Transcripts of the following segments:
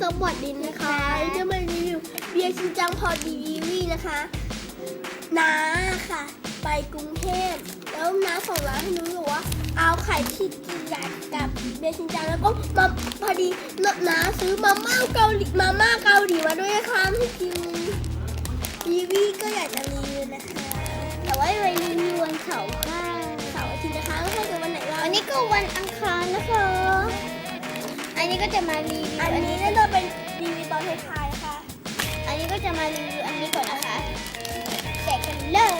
สวัสดีนะคะจะมารีวิวเบียร์ชินจังพอดีวีนะคะน้าค่ะ ไปกรุงเทพแล้วน้าส่งร้านให้หนูบอกว่าเอาไข่ที่กียัดกับเบียร์ชินจังแล้วก็มาพอดีน้าซื้อมาม่าเกาหลีมาม่าเกาหลีมาด้วยนะคะที่กิน นนี้ก็จะมารีวิวอันอันนี้นี้น่าจะเป็นรีวิวตอนท้ายๆค่ะ อันนี้ก็จะมารีวิวอันนี้ก่อนนะคะ แกะกันเลย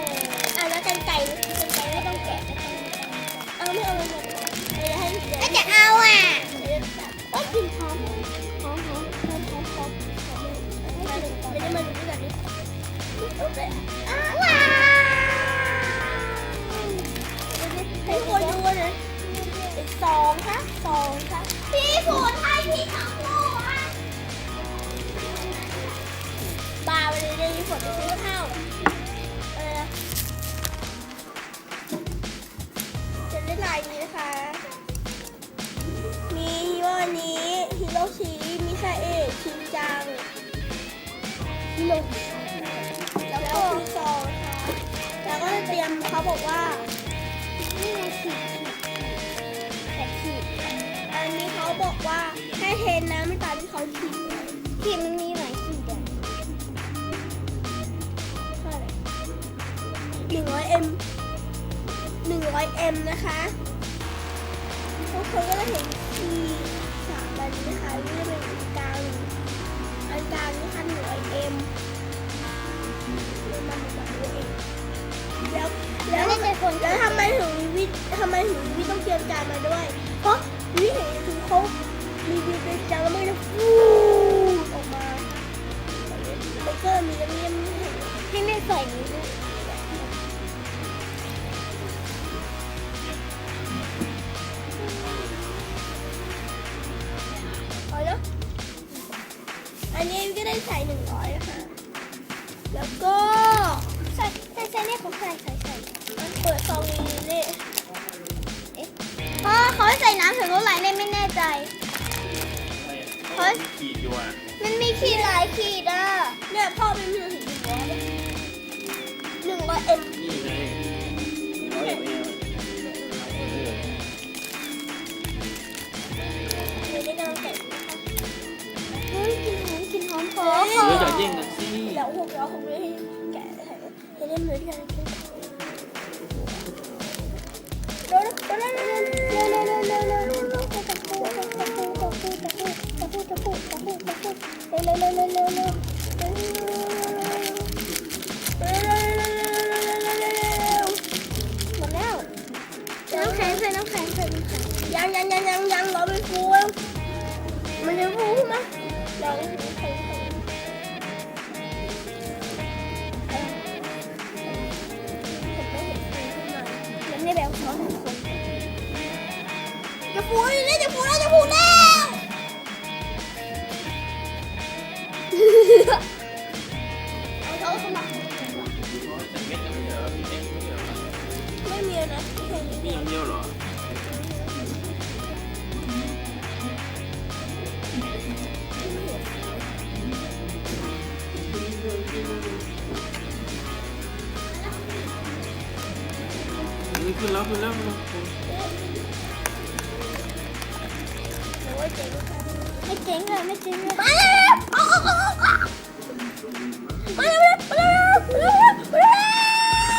อะแล้วกันไก่กันไก่ไม่ต้องแกะเอาไม่เอาเลยหมดเลยให้เดี๋ยวก็จะเอาอะเดี๋ยวก็กินพร้อมพร้อมพร้อมพร้อมพร้อมพร้อมไม่ได้มาดูด้วยกันนี่ายนี้นะคะ มีฮีโร่นี้ฮิโรชิมิซาเอะชินจังลงแล้วก็คือซองนะคะแล้วก็จะเตรียมเขาบอกว่านี่ไงขีดแต่ขีดอันนี้เขาบอกว่าให้เทน้ำไม่ตามที่เขาขีดขีดมันมีหลายขีดอะเหร่หนึ่งร้อยเอ็ม หนึ่งร้อยเอ็มนะคะทุกคนก็จะเห็นทีสามอันนี้นะคะนี่จะเป็นอันกลางอันกลางนี่ค่ะหนึ่งร้อยเอ็มมันมาแบบนี้เองแล้วแล้แล้ววน่าจะคนแล้วทำไมถึงวิททำไมถึงวิต้องเตรียมจานมาด้วย เพราะ ใส่หนึ่งร้อยนะคะแล้วก็ใส่ใส่ใส่เนี่ยเขาใส่ใส่ใส่มันเปิดซองนี้นี่อ๋อเขาให้ใส่น้ำถึงเท่าไหร่เนี่ยไม่แน่ใจ เฮ้ย ขีดอยู่อะมันมีขีดหลายขีดอะเนี่ยพ่อเป็นมือถึงหนึ่งร้อยหนึ่งร้อยเอ็ม นี่ไง ให้เล่นมือที่กันเร็วเร็วเร็วเร็วเร็วเร็วเร็วเร็วเจะปูแล้วจะฟูแล้วจะฟูแล้วเอาเท้าสค่มีนะมีอย่างเดียวเหรอ ขึ้นแล้วขึ้นแล้วไม่เจ๋งเลยไม่เจ๋งเลยมาแล้วเอาเอาเอาเอามาแล้วมาแล้วมาแล้วมาแล้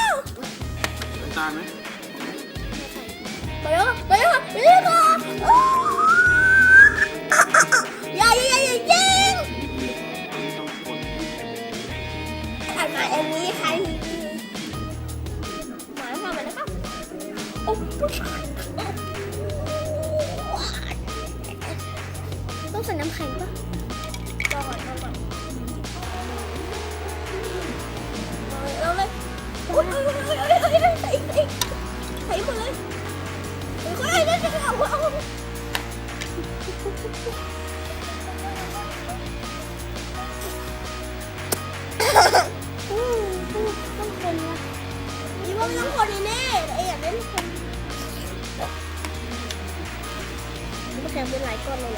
วน้ำตาไหมมาแล้วมาแล้วมาแล้ว ต้องใส่น้ำแข็งปะรอก่อนรอก่อนเราเลยโอ้ยโอ้ยโอ้ยโอ้ยโอ้ยใส่ใส่ใส่หมดเลยเฮ้ยได้ได้เอาเอาต้องเป็นวะนี่ว่าไม่ต้องคนแน่แต่เอ๋อยากเล่นคน มาแซมเป็นหลายก้อนเลย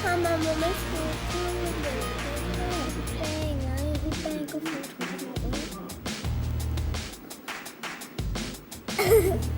ทำมามันไม่ฟูขึ้นเลยแป้งไงพี่แป้งก็ฟูถูกไหม